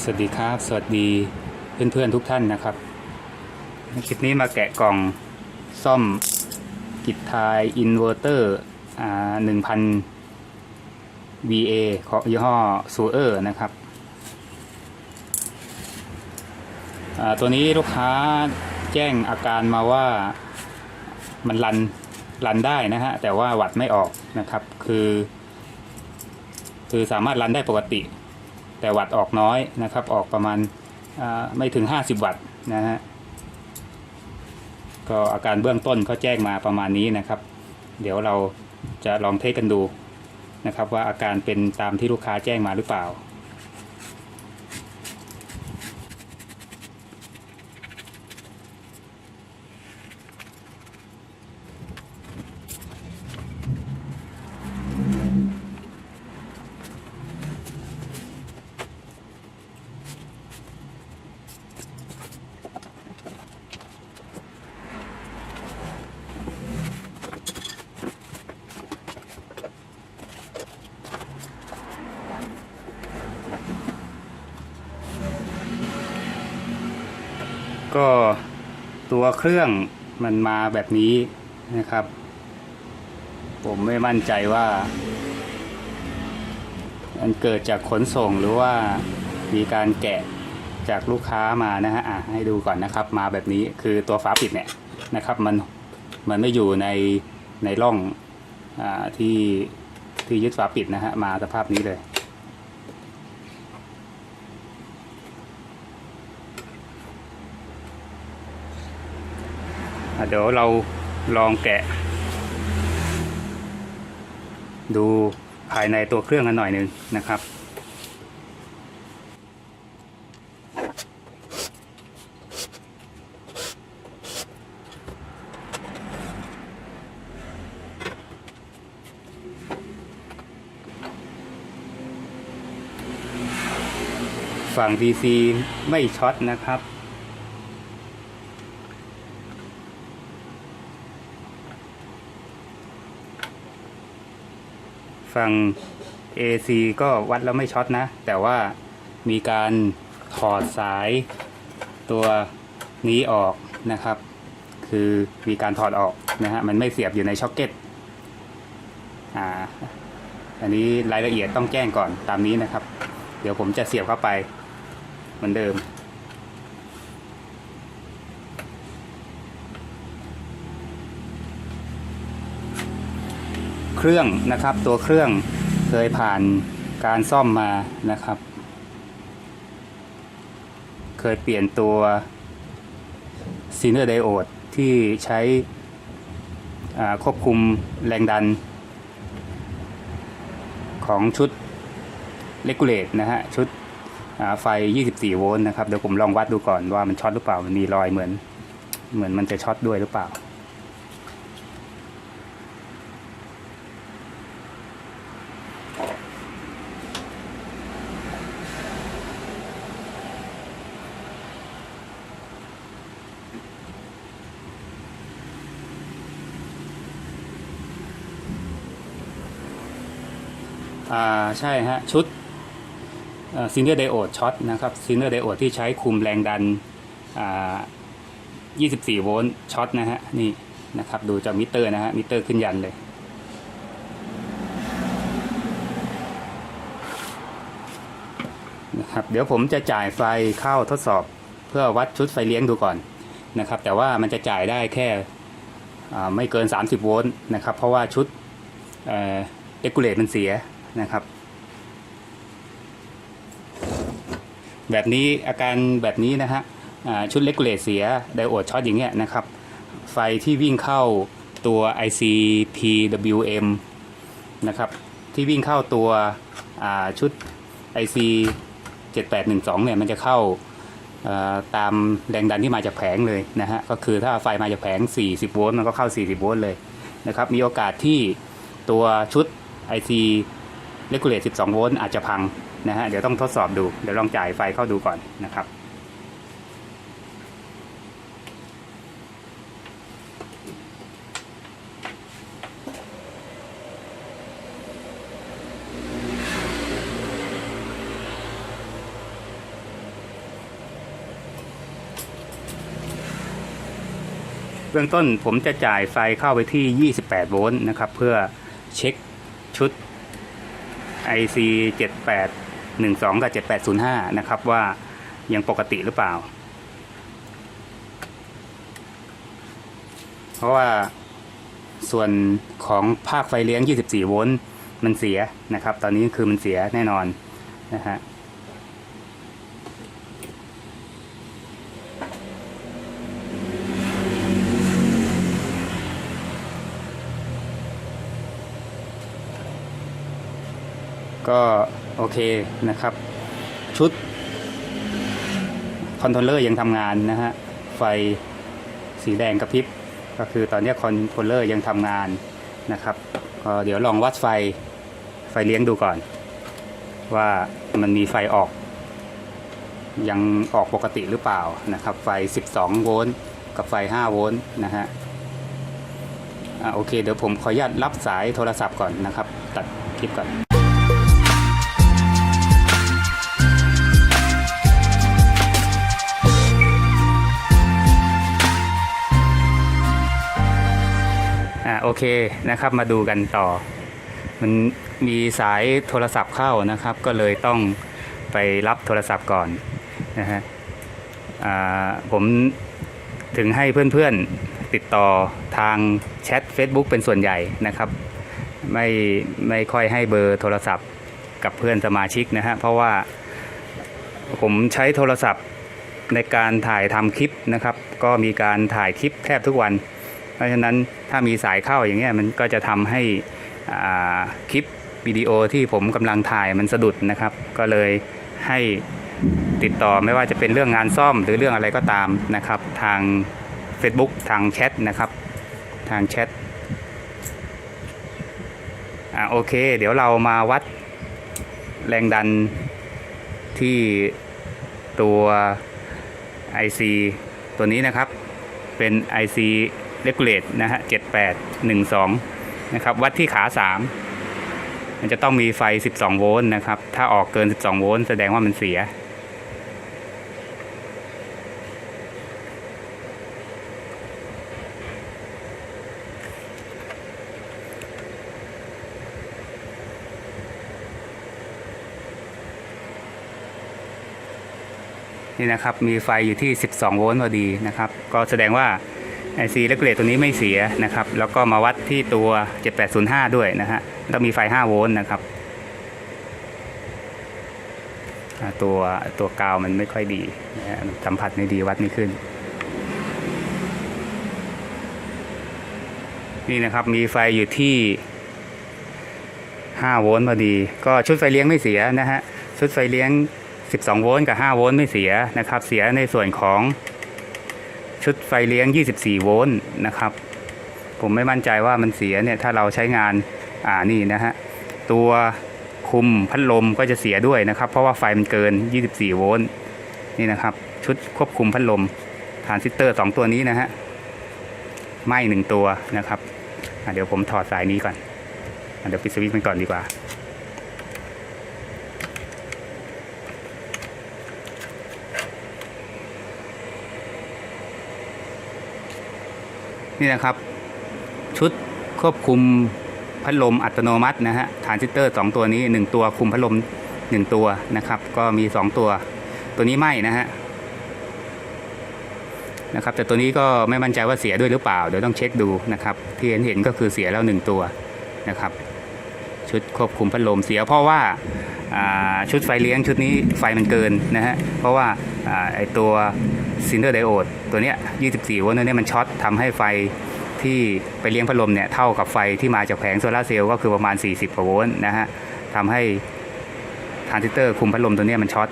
สวัสดีครับ สวัสดีเพื่อนๆทุกท่านนะครับคลิปนี้มาแกะกล่องซ่อมกิจทายอินเวอร์เตอร์หนึ่งพัน VA ของยี่ห้อซูเออร์นะครับ ตัวนี้ลูกค้าแจ้งอาการมาว่ามันรันรันได้นะฮะ แต่ว่าวัดไม่ออกนะครับ คือ คือสามารถรันได้ปกติ แต่วัดออกน้อยนะครับ ออกประมาณไม่ถึง 50 วัตต์นะฮะก็อาการเบื้องต้นเขาแจ้งมาประมาณนี้นะครับ เดี๋ยวเราจะลองเทสกันดูนะครับ ว่าอาการเป็นตามที่ลูกค้าแจ้งมาหรือเปล่า ก็ ตัวเครื่องมันมาแบบนี้นะครับ ผมไม่มั่นใจว่ามันเกิดจากขนส่งหรือว่ามีการแกะจากลูกค้ามานะฮะอะให้ดูก่อนนะครับ มาแบบนี้คือตัวฝาปิดเนี่ยนะครับมันมันไม่อยู่ในในร่องอาที่ที่ยึดฝาปิดนะฮะมาสภาพนี้เลย เดี๋ยวเราลองแกะ ดูภายในตัวเครื่องกันหน่อยหนึ่งนะครับ ฝั่ง DC ไม่ช็อตนะครับ ฝั่ง AC ก็วัดแล้วไม่ช็อตนะ แต่ว่ามีการถอดสายตัวนี้ออกนะครับ คือมีการถอดออกนะฮะมันไม่เสียบอยู่ในช็อคเก็ตอ่าอันนี้รายละเอียดต้องแจ้งก่อนตามนี้นะครับ เดี๋ยวผมจะเสียบเข้าไปเหมือนเดิม เครื่องนะครับ ตัวเครื่องเคยผ่านการซ่อมมานะครับ เคยเปลี่ยนตัวซีเนอร์ไดโอดที่ใช้ควบคุมแรงดัน ของชุดเลกูเลตนะฮะ ชุดไฟ 24 โวลต์นะครับ เดี๋ยวผมลองวัดดูก่อนว่ามันช็อตหรือเปล่า มันมีรอยเหมือน เหมือนมันจะช็อตด้วยหรือเปล่า อ่าใช่ฮะชุดซินเนอร์ไดโอดช็อตนะครับซินเนอร์ไดโอดที่ใช้คุมแรงดันอ่า24 โวลต์ช็อตนะฮะนี่นะครับดูจากมิเตอร์นะฮะมิเตอร์ขึ้นยันเลยนะครับเดี๋ยวผมจะจ่ายไฟเข้าทดสอบเพื่อวัดชุดไฟเลี้ยงดูก่อนนะครับ แต่ว่ามันจะจ่ายได้แค่ไม่เกิน 30 โวลต์นะครับ เพราะว่าชุดเรกูเลตมันเสีย นะครับ แบบนี้อาการแบบนี้นะฮะชุดเลกูเลเสียไดโอดช็อตอย่างเงี้ยนะครับ ไฟที่วิ่งเข้าตัว IC PWM นะครับ ที่วิ่งเข้าตัวชุด IC 7812เนี่ยมันจะเข้าอ่าตามแรงดันที่มาจากแผงเลยนะฮะก็คือถ้าไฟมาจากแผง 40 โวลต์มันก็เข้า 40 โวลต์เลยนะครับมีโอกาสที่ตัวชุด IC เลกูเลต12 โวลต์อาจจะพังนะฮะเดี๋ยวต้องทดสอบดูเดี๋ยวลองจ่ายไฟเข้าดูก่อนนะครับเบื้องต้นผมจะจ่ายไฟเข้าไปที่ 28 โวลต์นะครับ เพื่อเช็คชุด IC 7812 กับ 7805 นะครับว่ายังปกติหรือเปล่า เพราะว่าส่วนของภาคไฟเลี้ยง 24 โวลต์มันเสียนะครับ ตอนนี้คือมันเสียแน่นอนนะฮะ ก็โอเคนะครับ ชุดคอนโทรลเลอร์ยังทำงานนะฮะ ไฟสีแดงกระพริบ ก็คือตอนนี้คอนโทรลเลอร์ยังทำงานนะครับก็เดี๋ยวลองวัดไฟไฟเลี้ยงดูก่อน ว่ามันมีไฟออก ยังออกปกติหรือเปล่านะครับ ไฟ 12 โวลต์กับไฟ 5 โวลต์นะฮะอ่าโอเค เดี๋ยวผมขออนุญาตรับสายโทรศัพท์ก่อนนะครับ ตัดคลิปก่อน โอเคนะครับมาดูกันต่อ มันมีสายโทรศัพท์เข้านะครับ ก็เลยต้องไปรับโทรศัพท์ก่อนนะฮะผมถึงให้เพื่อนๆติดต่อทางแชท Facebook เป็นส่วนใหญ่นะครับ ไม่ไม่ค่อยให้เบอร์โทรศัพท์กับเพื่อนสมาชิกนะฮะเพราะว่าผมใช้โทรศัพท์ในการถ่ายทำคลิปนะครับ ก็มีการถ่ายคลิปแทบทุกวัน เพราะฉะนั้นถ้ามีสายเข้าอย่างเงี้ยมันก็จะทำให้คลิปวิดีโอที่ผมกำลังถ่ายมันสะดุดนะครับ ก็เลยให้ติดต่อไม่ว่าจะเป็นเรื่องงานซ่อมหรือเรื่องอะไรก็ตามนะครับ ทาง Facebook ทางแชทนะครับ ทางแชทอ่าโอเค เดี๋ยวเรามาวัดแรงดันที่ตัว IC ตัวนี้นะครับ เป็น IC Regulate นะฮะ7812นะครับวัดที่ขา3มันจะต้องมีไฟ 12 โวลต์นะครับ ถ้าออกเกิน 12 โวลต์แสดงว่ามันเสีย นี่นะครับ มีไฟอยู่ที่ 12 โวลต์พอดีนะครับ ก็แสดงว่า IC เลกเลตตัวนี้ไม่เสียนะครับ แล้วก็มาวัดที่ตัว 7805 ด้วยนะฮะแล้วมีไฟ 5 โวลต์นะครับ ตัวตัวกาวมันไม่ค่อยดีนะสัมผัสไม่ดีวัดไม่ขึ้น นี่นะครับมีไฟอยู่ที่ 5 โวลต์พอดี ก็ชุดไฟเลี้ยงไม่เสียนะฮะ ชุดไฟเลี้ยง 12 โวลต์กับ 5 โวลต์ไม่เสียนะครับ เสียในส่วนของ ชุดไฟเลี้ยง 24 โวลต์นะครับ ผมไม่มั่นใจว่ามันเสียเนี่ยถ้าเราใช้งานอ่านี่นะฮะตัวคุมพัดลมก็จะเสียด้วยนะครับ เพราะว่าไฟมันเกิน 24 โวลต์นี่นะครับ ชุดควบคุมพัดลมทรานซิสเตอร์ 2 ตัวนี้นะฮะไหม้หนึ่งตัวนะครับเดี๋ยวผมถอดสายนี้ก่อนอเดี๋ยวปิดสวิตช์มันก่อนดีกว่า นี่นะครับ ชุดควบคุมพัดลมอัตโนมัตินะฮะทรานซิสเตอร์ 2 ตัวนี้ 1 ตัวคุมพัดลม 1 ตัวนะครับ ก็มี 2 ตัว ตัวนี้ไหม้นะฮะนะครับแต่ตัวนี้ก็ไม่มั่นใจว่าเสียด้วยหรือเปล่า เดี๋ยวต้องเช็คดูนะครับ ที่เห็นเห็นก็คือเสียแล้ว 1 ตัวนะครับ ชุดควบคุมพัดลมเสียเพราะว่า ชุดไฟเลี้ยงชุดนี้ไฟมันเกินนะฮะ เพราะว่าอไอตัวซินเดอร์ไดโอดตัวเนี้ย 24 โวลต์ตัวเนี้ยมันช็อตทำให้ไฟที่ไปเลี้ยงพัดลมเนี่ยเท่ากับไฟที่มาจากแผงโซลาร์เซลล์ก็คือประมาณ 40 กว่าโวลต์นะฮะทำให้ทรานซิสเตอร์คุมพัดลมตัวเนี้ยมันช็อต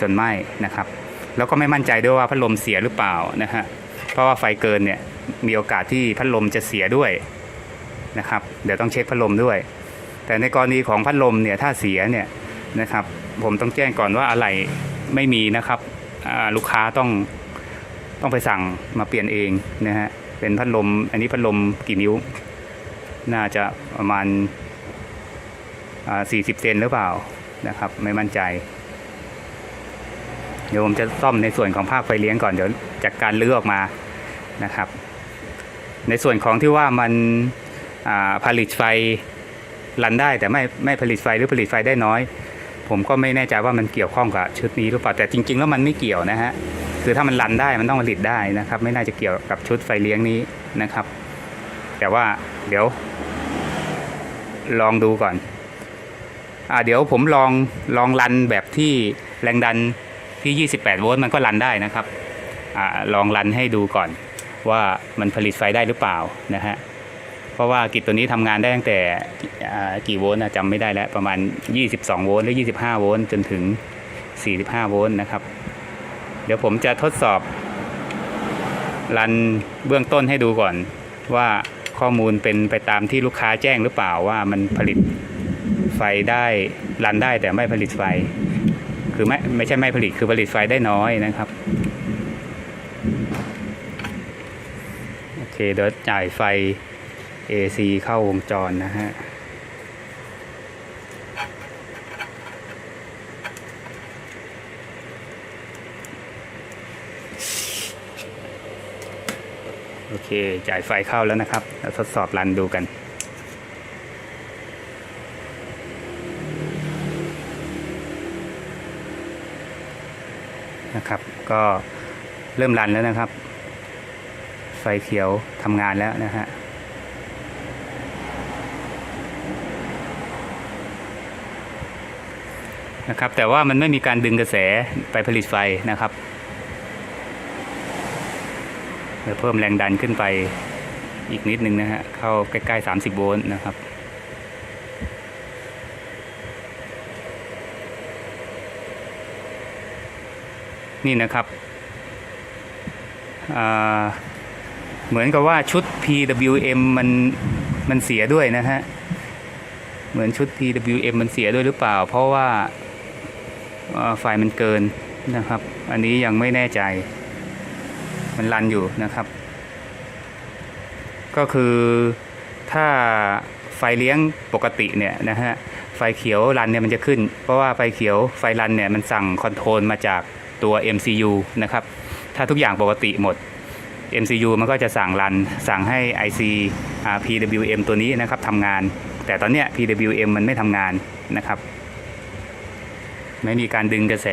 จนไหม้นะครับ แล้วก็ไม่มั่นใจด้วยว่าพัดลมเสียหรือเปล่านะฮะ เพราะว่าไฟเกินเนี่ยมีโอกาสที่พัดลมจะเสียด้วยนะครับ เดี๋ยวต้องเช็คพัดลมด้วย แต่ในกรณีของพัดลมเนี่ยถ้าเสียเนี่ยนะครับ ผมต้องแจ้งก่อนว่าอะไรไม่มีนะครับลูกค้าต้องต้องไปสั่งมาเปลี่ยนเองนะฮะเป็นพัดลมอันนี้พัดลมกี่นิ้ว น่าจะประมาณอ่า40เซนหรือเปล่านะครับ ไม่มั่นใจ เดี๋ยวผมจะซ่อมในส่วนของภาคไฟเลี้ยงก่อนเดี๋ยวจากการเลือกมานะครับ ในส่วนของที่ว่ามันผลิตไฟ รันได้แต่ไม่ไม่ผลิตไฟหรือผลิตไฟได้น้อย ผมก็ไม่แน่ใจว่ามันเกี่ยวข้องกับชุดนี้หรือเปล่าแต่จริง ๆ แล้วมันไม่เกี่ยวนะฮะคือถ้ามันรันได้มันต้องผลิตได้นะครับ ไม่น่าจะเกี่ยวกับชุดไฟเลี้ยงนี้นะครับ แต่ว่าเดี๋ยว ลองดูก่อนอ่าเดี๋ยวผมลองลองรันแบบที่แรงดันที่ 28 โวลต์มันก็รันได้นะครับอ่าลองรันให้ดูก่อนว่ามันผลิตไฟได้หรือเปล่านะฮะ เพราะว่ากิจตัวนี้ทำงานได้ตั้งแต่กี่โวลต์นะจำไม่ได้แล้วประมาณ 22 โวลต์หรือ 25 โวลต์จนถึง 45 โวลต์นะครับ เดี๋ยวผมจะทดสอบ รันเบื้องต้นให้ดูก่อน ว่าข้อมูลเป็นไปตามที่ลูกค้าแจ้งหรือเปล่าว่ามันผลิตไฟได้รันได้แต่ไม่ผลิตไฟ คือไม่ไม่ใช่ไม่ผลิตคือผลิตไฟได้น้อยนะครับโอเคเดี๋ยวจ่ายไฟ AC เข้าวงจรนะฮะโอเค จ่ายไฟเข้าแล้วนะครับแล้วทดสอบรันดูกัน นะครับ ก็เริ่มรันแล้วนะครับ ไฟเขียวทำงานแล้วนะฮะ นะครับ แต่ว่ามันไม่มีการดึงกระแสไปผลิตไฟนะครับเพิ่มแรงดันขึ้นไปอีกนิดนึงนะฮะ เข้าใกล้ๆ 30 โวลต์นะครับ นี่นะครับ เหมือนกับว่าชุด PWM มันมันเสียด้วยนะฮะ เหมือนชุด PWM มันเสียด้วยหรือเปล่า เพราะว่า ไฟมันเกินนะครับ อันนี้ยังไม่แน่ใจ มันรันอยู่นะครับ ก็คือถ้าไฟเลี้ยงปกติเนี่ยนะฮะไฟเขียวรันเนี่ยมันจะขึ้น เพราะว่าไฟเขียวไฟรันเนี่ยมันสั่งคอนโทรลมาจากตัว MCU นะครับ ถ้าทุกอย่างปกติหมด MCU มันก็จะสั่งรัน สั่งให้ IC PWM ตัวนี้นะครับทำงาน แต่ตอนเนี้ย PWM มันไม่ทำงานนะครับ ไม่มีการดึงกระแส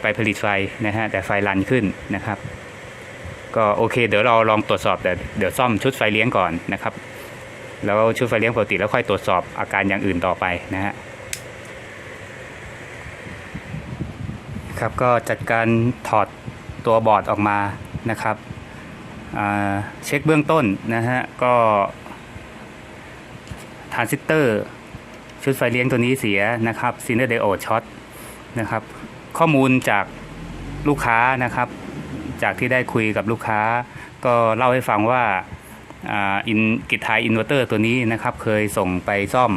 ไปผลิตไฟนะฮะแต่ไฟรันขึ้นนะครับ ก็โอเค เดี๋ยวเราลองตรวจสอบแต่เดี๋ยวซ่อมชุดไฟเลี้ยงก่อนนะครับ แล้วชุดไฟเลี้ยงปกติแล้วค่อยตรวจสอบอาการอย่างอื่นต่อไปนะฮะครับก็จัดการถอดตัวบอร์ดออกมานะครับเช็คเบื้องต้นนะฮะก็ทรานซิสเตอร์ชุดไฟเลี้ยงตัวนี้เสียนะครับซีเนอร์ไดโอดช็อต นะครับ ข้อมูลจากลูกค้านะครับ จากที่ได้คุยกับลูกค้า ก็เล่าให้ฟังว่าอ่าอินกิจไทยอินเวอร์เตอร์ตัวนี้นะครับ เคยส่งไปซ่อม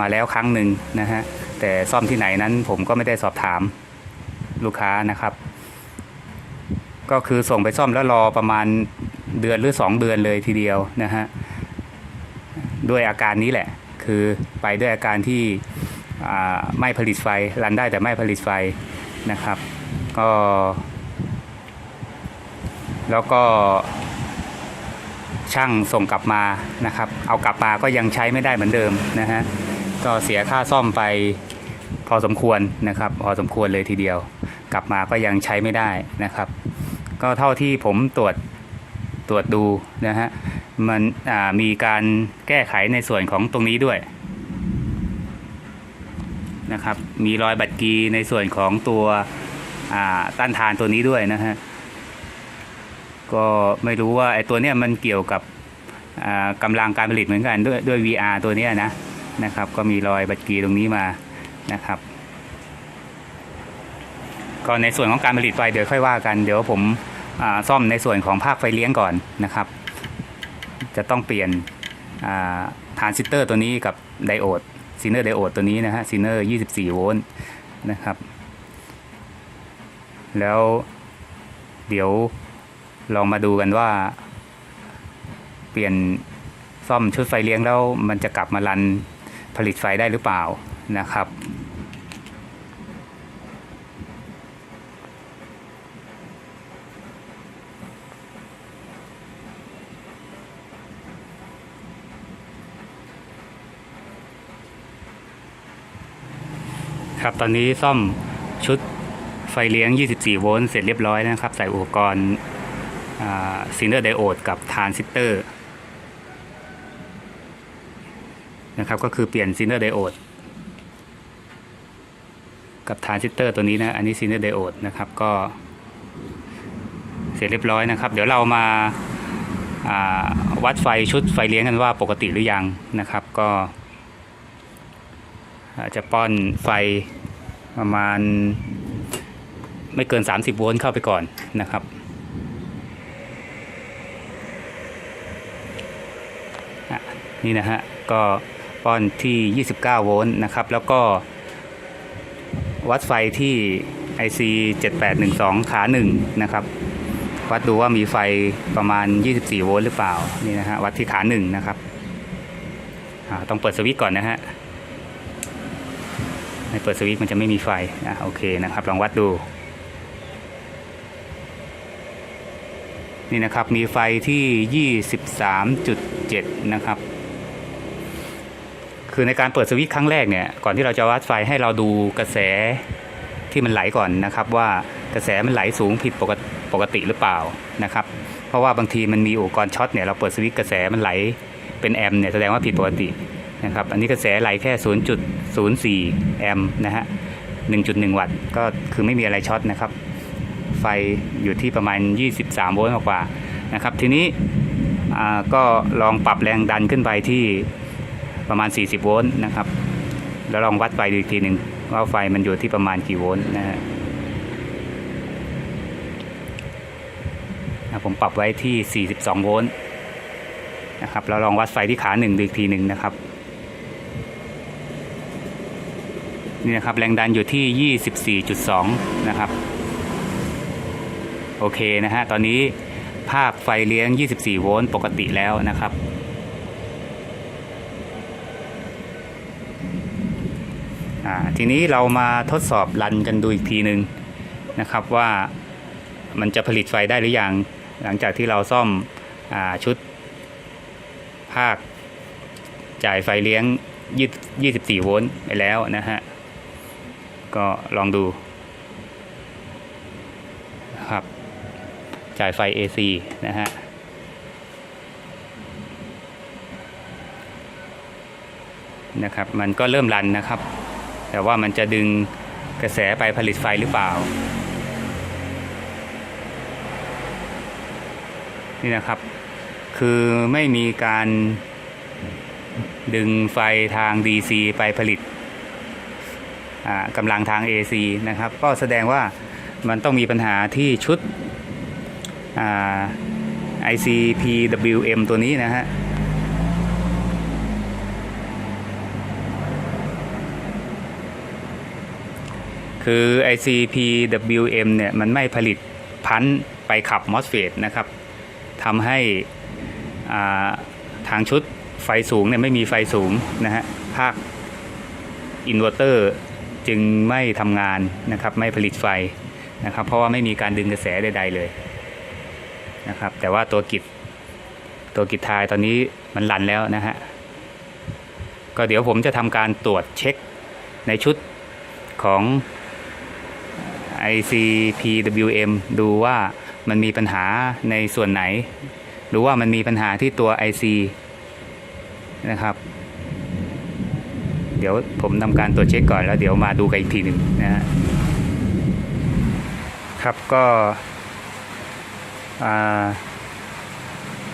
มาแล้วครั้งหนึ่งนะฮะแต่ซ่อมที่ไหนนั้นผมก็ไม่ได้สอบถามลูกค้านะครับ ก็คือส่งไปซ่อมแล้วรอประมาณเดือนหรือ 2 เดือนเลยทีเดียวนะฮะด้วยอาการนี้แหละ คือไปด้วยอาการที่ ไม่ผลิตไฟรันได้แต่ไม่ผลิตไฟนะครับ ก็ แล้วก็ช่างส่งกลับมานะครับ เอากลับมาก็ยังใช้ไม่ได้เหมือนเดิมนะฮะก็เสียค่าซ่อมไปพอสมควรนะครับพอสมควรเลยทีเดียว กลับมาก็ยังใช้ไม่ได้นะครับ ก็เท่าที่ผมตรวจตรวจดูนะฮะมันมีการแก้ไขในส่วนของตรงนี้ด้วย นะครับ มีรอยบัตรกีในส่วนของตัวต้านทานตัวนี้ด้วยนะฮะก็ไม่รู้ว่าไอ้ตัวเนี้ยมันเกี่ยวกับอ่ากำลังการผลิตเหมือนกันด้วยด้วย VR ตัวเนี้ยนะนะครับ ก็มีรอยบัตรกีตรงนี้มานะครับ ก็ในส่วนของการผลิตไฟเดี๋ยวค่อยว่ากัน เดี๋ยวผมซ่อมในส่วนของภาคไฟเลี้ยงก่อนนะครับ จะต้องเปลี่ยนทรานซิสเตอร์ตัวนี้กับไดโอด ซีเนอร์ไดโอดตัวนี้นะฮะซีเนอร์24 โวลต์นะครับ แล้วเดี๋ยวลองมาดูกันว่า เปลี่ยนซ่อมชุดไฟเลี้ยงแล้วมันจะกลับมารันผลิตไฟได้หรือเปล่านะครับ ครับ ตอนนี้ซ่อมชุดไฟเลี้ยง 24 โวลต์เสร็จเรียบร้อยนะครับ ใส่อุปกรณ์ซินเดอร์ไดโอดกับทรานซิสเตอร์นะครับ ก็คือเปลี่ยนซินเดอร์ไดโอดกับทรานซิสเตอร์ตัวนี้นะ อันนี้ซินเดอร์ไดโอดนะครับ ก็เสร็จเรียบร้อยนะครับ เดี๋ยวเรามาาวัดไฟชุดไฟเลี้ยงกันว่าปกติหรือยังนะครับ ก็จะป้อนไฟ ประมาณ ไม่เกิน 30 โวลต์เข้าไปก่อนนะครับ นี่นะฮะ ก็ป้อนที่ 29 โวลต์นะครับ แล้วก็วัดไฟที่ IC 7812 ขาหนึ่งนะครับ วัดดูว่ามีไฟประมาณ 24 โวลต์หรือเปล่า นี่นะฮะ วัดที่ขาหนึ่งนะครับต้องเปิดสวิตช์ก่อนนะฮะ ในเปิดสวิตช์มันจะไม่มีไฟอะโอเคนะครับ ลองวัดดู นี่นะครับมีไฟที่ 23.7 นะครับ คือในการเปิดสวิตช์ครั้งแรกเนี่ย ก่อนที่เราจะวัดไฟให้เราดูกระแสที่มันไหลก่อนนะครับ ว่ากระแสมันไหลสูงผิดปกติปกติหรือเปล่านะครับ เพราะว่าบางทีมันมีอุปกรณ์ช็อตเนี่ยเราเปิดสวิตช์กระแสมันไหลเป็นแอมป์เนี่ยแสดงว่าผิดปกติ นะครับ อันนี้กระแสไหลแค่ 0.04 แอมป์นะฮะ 1.1 วัตต์ ก็คือไม่มีอะไรช็อตนะครับ ไฟอยู่ที่ประมาณ 23 โวลต์กว่านะครับ ทีนี้อ่าก็ลองปรับแรงดันขึ้นไปที่ประมาณ 40 โวลต์นะครับ แล้วลองวัดไฟดูอีกทีหนึ่งว่าไฟมันอยู่ที่ประมาณกี่โวลต์นะฮะอะผมปรับไว้ที่ 42 โวลต์นะครับ แล้วลองวัดไฟที่ขาหนึ่งดูอีกทีหนึ่งนะครับ นี่นะครับแรงดันอยู่ที่ 24.2 นะครับ โอเคนะฮะตอนนี้ภาพไฟเลี้ยง 24 โวลต์ปกติแล้วนะครับ ทีนี้เรามาทดสอบรันกันดูอีกทีหนึ่งนะครับว่ามันจะผลิตไฟได้หรือยัง หลังจากที่เราซ่อมอชุดภาคจ่ายไฟเลี้ยง 24 โวลต์ไปแล้วนะฮะ ก็ลองดูครับ จ่ายไฟ AC นะฮะนะครับ มันก็เริ่มรันนะครับ แต่ว่ามันจะดึงกระแสไปผลิตไฟหรือเปล่า นี่นะครับ คือไม่มีการดึงไฟทาง DC ไปผลิต กำลังทาง AC นะครับ ก็แสดงว่ามันต้องมีปัญหาที่ชุดอ่า ICPWM ตัวนี้นะฮะคือ ICPWM เนี่ยมันไม่ผลิตพันธ์ไปขับ MOSFET นะครับทำให้ทางชุดไฟสูงเนี่ยไม่มีไฟสูงนะฮะภาคอินเวอร์เตอร์ จึงไม่ทำงานนะครับไม่ผลิตไฟนะครับ เพราะว่าไม่มีการดึงกระแสใดๆเลยนะครับแต่ว่าตัวกิจตัวกิจทายตอนนี้มันรันแล้วนะฮะก็เดี๋ยวผมจะทำการตรวจเช็คในชุดของ ICPWM ดูว่ามันมีปัญหาในส่วนไหน หรือว่ามันมีปัญหาที่ตัว IC นะครับ เดี๋ยวผมทำการตรวจเช็คก่อนแล้วเดี๋ยวมาดูกันอีกทีหนึ่งนะฮะครับก็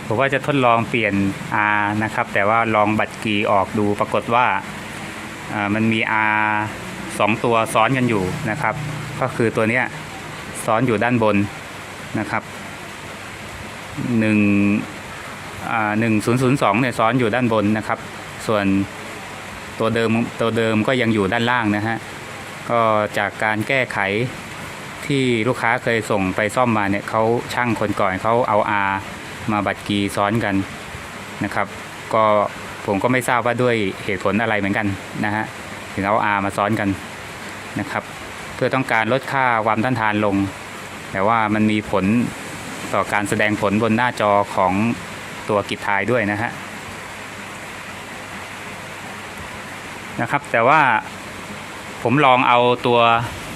ผมว่าจะทดลองเปลี่ยน R นะครับ แต่ว่าลองบัตรกีออกดูปรากฏว่ามันมี R สองตัวซ้อนกันอยู่นะครับ ก็คือตัวเนี้ยซ้อนอยู่ด้านบนนะครับหนึ่งหนึ่งศูนย์ศูนย์สองเนี่ยซ้อนอยู่ด้านบนนะครับ ส่วน ตัวเดิมตัวเดิมก็ยังอยู่ด้านล่างนะฮะก็จากการแก้ไขที่ลูกค้าเคยส่งไปซ่อมมาเนี่ยเขาช่างคนก่อนเขาเอา R มาบัตรกีซ้อนกันนะครับ ก็ผมก็ไม่ทราบว่าด้วยเหตุผลอะไรเหมือนกันนะฮะถึงเอา R มาซ้อนกันนะครับ เพื่อต้องการลดค่าความต้านทานลง แต่ว่ามันมีผลต่อการแสดงผลบนหน้าจอของตัวกิจทายด้วยนะฮะ นะครับ แต่ว่าผมลองเอาตัว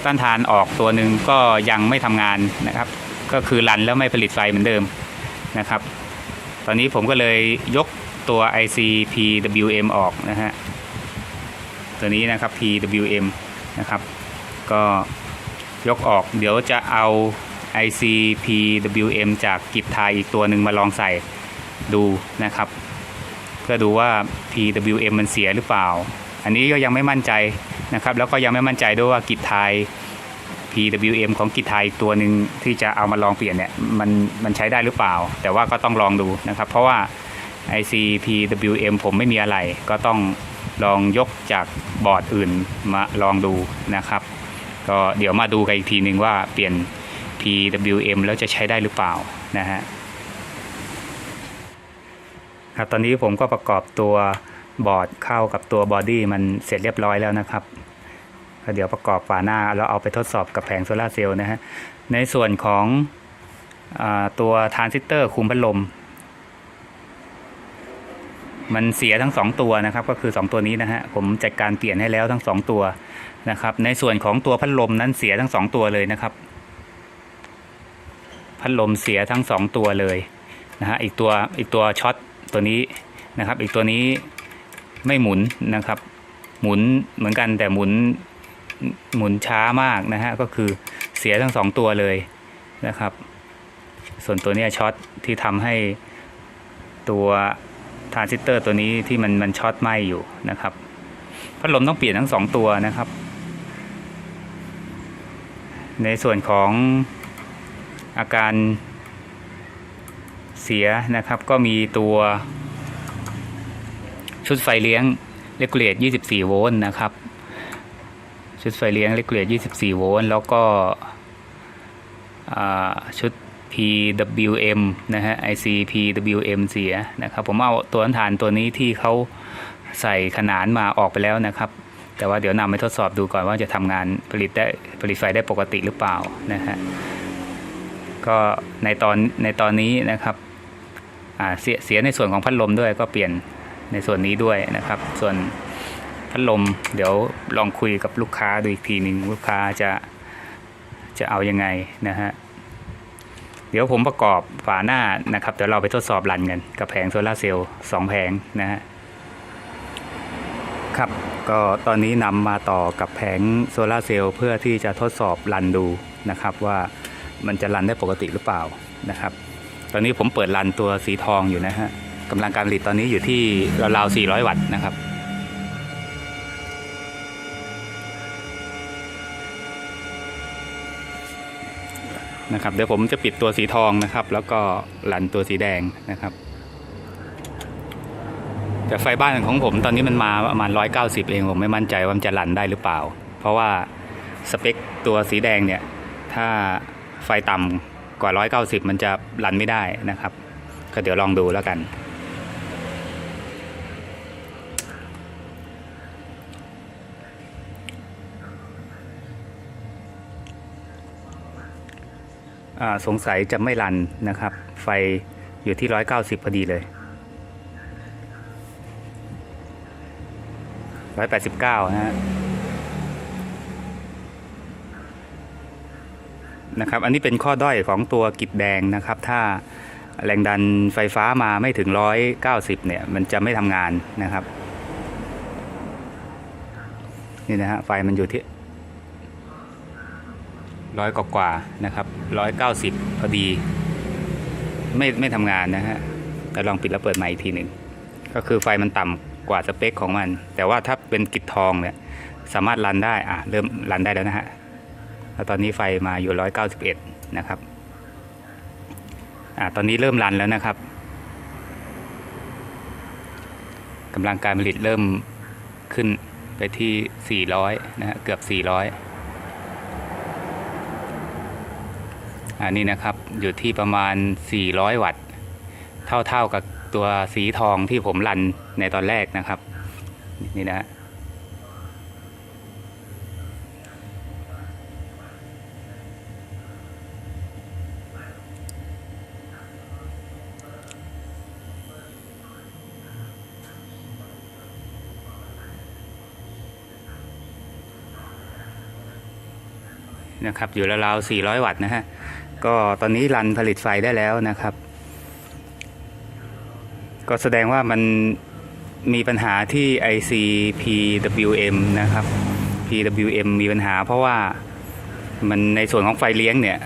ต้านทานออกตัวหนึ่งก็ยังไม่ทำงานนะครับ ก็คือรันแล้วไม่ผลิตไฟเหมือนเดิมนะครับ ตอนนี้ผมก็เลยยกตัว IC PWM ออกนะฮะตัวนี้นะครับ PWM นะครับ ก็ยกออกเดี๋ยวจะเอา IC PWM จากกิจไทยอีกตัวหนึ่งมาลองใส่ดูนะครับ เพื่อดูว่า PWM มันเสียหรือเปล่า อันนี้ก็ยังไม่มั่นใจนะครับ แล้วก็ยังไม่มั่นใจด้วยว่ากิจไทย PWM ของกิจไทยตัวหนึ่งที่จะเอามาลองเปลี่ยนเนี่ยมันมันใช้ได้หรือเปล่า แต่ว่าก็ต้องลองดูนะครับ เพราะว่า IC PWM ผมไม่มีอะไร ก็ต้องลองยกจากบอร์ดอื่นมาลองดูนะครับ ก็เดี๋ยวมาดูกันอีกทีหนึ่งว่าเปลี่ยน PWM แล้วจะใช้ได้หรือเปล่านะฮะครับตอนนี้ผมก็ประกอบตัว บอร์ดเข้ากับตัวบอดี้มันเสร็จเรียบร้อยแล้วนะครับเดี๋ยวประกอบฝาหน้าแล้วเอาไปทดสอบกับแผงโซลาเซลล์นะฮะในส่วนของอตัวทรานซิสเตอร์คุมพัดลม มันเสียทั้ง 2 ตัวนะครับ ก็คือ 2 ตัวนี้นะฮะผมจัดการเปลี่ยนให้แล้วทั้ง 2 ตัวนะครับ ในส่วนของตัวพัดลมนั้นเสียทั้ง 2 ตัวเลยนะครับ พัดลมเสียทั้ง 2 ตัวเลยนะฮะอีกตัวอีกตัวช็อตตัวนี้นะครับ อีกตัวนี้ ไม่หมุนนะครับ หมุนเหมือนกันแต่หมุนหมุนช้ามากนะฮะก็คือเสียทั้ง2ตัวเลยนะครับ ส่วนตัวนี้ช็อตที่ทำให้ตัวทรานซิสเตอร์ตัวนี้ที่มันมันช็อตไหมอยู่นะครับพัดลมต้องเปลี่ยนทั้งสองตัวนะครับ ในส่วนของอาการเสียนะครับก็มีตัว ชุดไฟเลี้ยงเลกูเลต24 โวลต์นะครับ ชุดไฟเลี้ยงเลกูเลต24 โวลต์แล้วก็ชุด PWM นะฮะ IC PWM เสียนะครับ ผมเอาตัวฐานตัวนี้ที่เขาใส่ขนานมาออกไปแล้วนะครับ แต่ว่าเดี๋ยวนำไปทดสอบดูก่อนว่าจะทำงานผลิตได้ผลิตไฟได้ปกติหรือเปล่านะฮะก็ในตอนในตอนนี้นะครับเสียเสียในส่วนของพัดลมด้วยก็เปลี่ยน ในส่วนนี้ด้วยนะครับ ส่วนพัดลมเดี๋ยวลองคุยกับลูกค้าดูอีกทีหนึ่งลูกค้าจะจะเอายังไงนะฮะเดี๋ยวผมประกอบฝาหน้านะครับเดี๋ยวเราไปทดสอบรันกันกับแผงโซลาเซลล์สองแผงนะฮะครับก็ตอนนี้นำมาต่อกับแผงโซลาเซลล์เพื่อที่จะทดสอบรันดูนะครับ ว่ามันจะรันได้ปกติหรือเปล่านะครับ ตอนนี้ผมเปิดรันตัวสีทองอยู่นะฮะ กำลังการผลิตตอนนี้อยู่ที่ราวๆ400 วัตต์นะครับ นะครับ เดี๋ยวผมจะปิดตัวสีทองนะครับ แล้วก็หลันตัวสีแดงนะครับ แต่ไฟบ้านของผมตอนนี้มันมาประมาณ 190 เองผมไม่มั่นใจว่ามันจะหลันได้หรือเปล่า เพราะว่าสเปคตัวสีแดงเนี่ย ถ้าไฟต่ำกว่า 190 มันจะหลันไม่ได้นะครับ ก็เดี๋ยวลองดูแล้วกัน สงสัยจะไม่รันนะครับ ไฟอยู่ที่ 190 พอดีเลย 189 นะฮะนะครับ อันนี้เป็นข้อด้อยของตัวกิจแดงนะครับ ถ้าแรงดันไฟฟ้ามาไม่ถึง 190 เนี่ย มันจะไม่ทำงานนะครับ นี่นะฮะ ไฟมันอยู่ที่ ร้อยกว่านะครับร้อยเก้าสิบพอดี ไม่ไม่ทำงานนะฮะแต่ลองปิดแล้วเปิดใหม่อีกทีหนึ่งก็คือไฟมันต่ำกว่าสเปคของมัน แต่ว่าถ้าเป็นกิจทองเนี่ยสามารถรันได้อะเริ่มรันได้แล้วนะฮะแล้วตอนนี้ไฟมาอยู่ร้อยเก้าสิบเอ็ดนะครับอะตอนนี้เริ่มรันแล้วนะครับกำลังการผลิตเริ่มขึ้นไปที่ 400 นะฮะ เกือบ 400 อันนี้นะครับอยู่ที่ประมาณ 400 วัตต์ เท่าๆกับตัวสีทองที่ผมรันในตอนแรกนะครับ นี่นะนะครับอยู่ราวๆ400 วัตต์นะฮะ ก็ตอนนี้รันผลิตไฟได้แล้วนะครับ ก็แสดงว่ามันมีปัญหาที่ IC PWM นะครับ PWM มีปัญหาเพราะว่ามันในส่วนของไฟเลี้ยงเนี่ย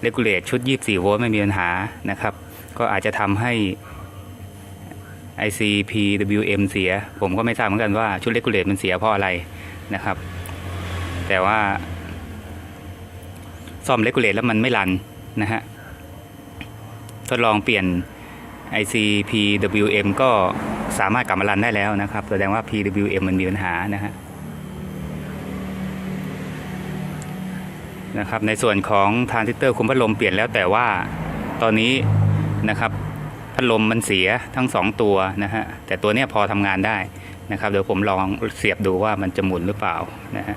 เลกูเลตชุด 24 โวลต์ไม่มีปัญหานะครับ ก็อาจจะทำให้ IC PWM เสีย ผมก็ไม่ทราบเหมือนกันว่าชุดเลกูเลตมันเสียเพราะอะไรนะครับ แต่ว่า ซ่อมเลกูเลตแล้วมันไม่รันนะฮะ ทดลองเปลี่ยน IC PWM ก็สามารถกลับมารันได้แล้วนะครับ แสดงว่า PWM มันมีปัญหานะฮะนะครับในส่วนของทรานซิสเตอร์คุมพัดลมเปลี่ยนแล้วแต่ว่าตอนนี้นะครับพัดลมมันเสียทั้งสองตัวนะฮะแต่ตัวเนี้ยพอทำงานได้นะครับเดี๋ยวผมลองเสียบดูว่ามันจะหมุนหรือเปล่านะฮะ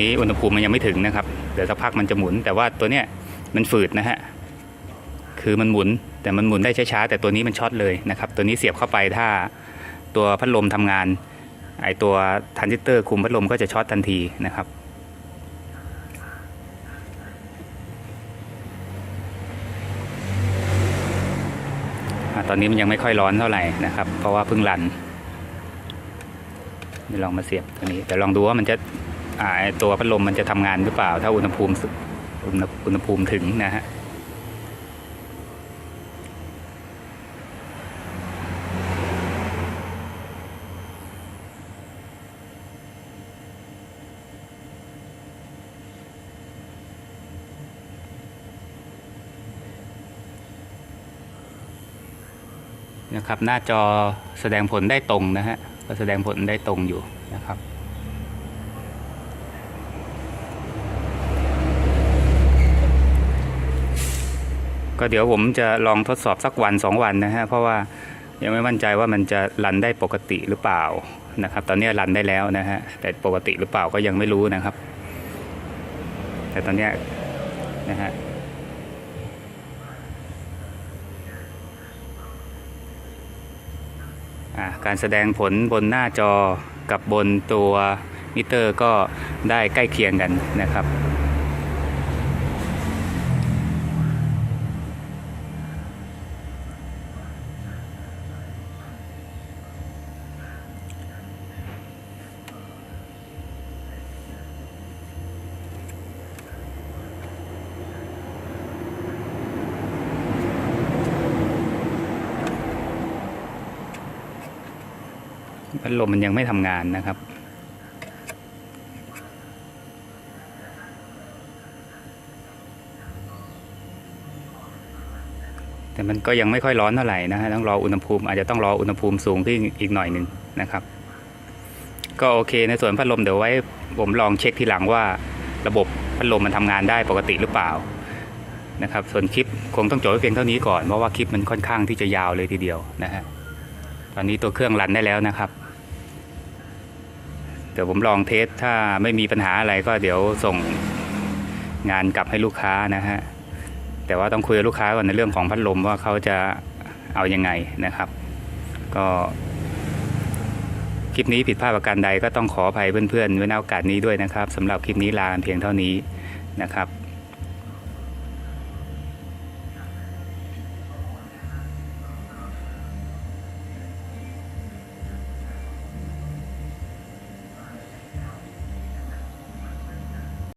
นี้อุณหภูมิมันยังไม่ถึงนะครับเดี๋ยวสักพักมันจะหมุน แต่ว่าตัวเนี้ยมันฝืดนะฮะคือมันหมุนแต่มันหมุนได้ช้าๆแต่ตัวนี้มันช็อตเลยนะครับ ตัวนี้เสียบเข้าไปถ้าตัวพัดลมทำงาน ไอตัวทรานซิสเตอร์คุมพัดลมก็จะช็อตทันทีนะครับอตอนนี้มันยังไม่ค่อยร้อนเท่าไหร่นะครับ เพราะว่าเพิ่งรันนี่ลองมาเสียบตัวนี้แต่ลองดูว่ามันจะ ตัวพัดลมมันจะทำงานหรือเปล่า ถ้าอุณหภูมิอุณหอุณหภูมิถึงนะฮะนะครับหน้าจอแสดงผลได้ตรงนะฮะก็แสดงผลได้ตรงอยู่นะครับ ก็เดี๋ยวผมจะลองทดสอบสักวันสองวันนะฮะเพราะว่ายังไม่มั่นใจว่ามันจะรันได้ปกติหรือเปล่านะครับ ตอนนี้รันได้แล้วนะฮะแต่ปกติหรือเปล่าก็ยังไม่รู้นะครับ แต่ตอนนี้นะฮะการแสดงผลบนหน้าจอกับบนตัวมิเตอร์ก็ได้ใกล้เคียงกันนะครับ ลมมันยังไม่ทำงานนะครับ แต่มันก็ยังไม่ค่อยร้อนเท่าไหร่นะฮะต้องรออุณหภูมิอาจจะต้องรออุณหภูมิสูงขึ้นอีกหน่อยหนึ่งนะครับ ก็โอเคในส่วนพัดลมเดี๋ยวไว้ผมลองเช็คทีหลังว่าระบบพัดลมมันทำงานได้ปกติหรือเปล่านะครับส่วนคลิปคงต้องจบไว้เพียงเท่านี้ก่อนเพราะว่าคลิปมันค่อนข้างที่จะยาวเลยทีเดียวนะฮะตอนนี้ตัวเครื่องรันได้แล้วนะครับ เดี๋ยวผมลองเทสถ้าไม่มีปัญหาอะไรก็เดี๋ยวส่งงานกลับให้ลูกค้านะฮะ แต่ว่าต้องคุยกับลูกค้าก่อนในเรื่องของพัดลมว่าเขาจะเอายังไงนะครับ ก็คลิปนี้ผิดพลาดประการใดก็ต้องขออภัยเพื่อนๆไว้ในโอกาสนี้ด้วยนะครับสำหรับคลิปนี้ลาเพียงเท่านี้นะครับ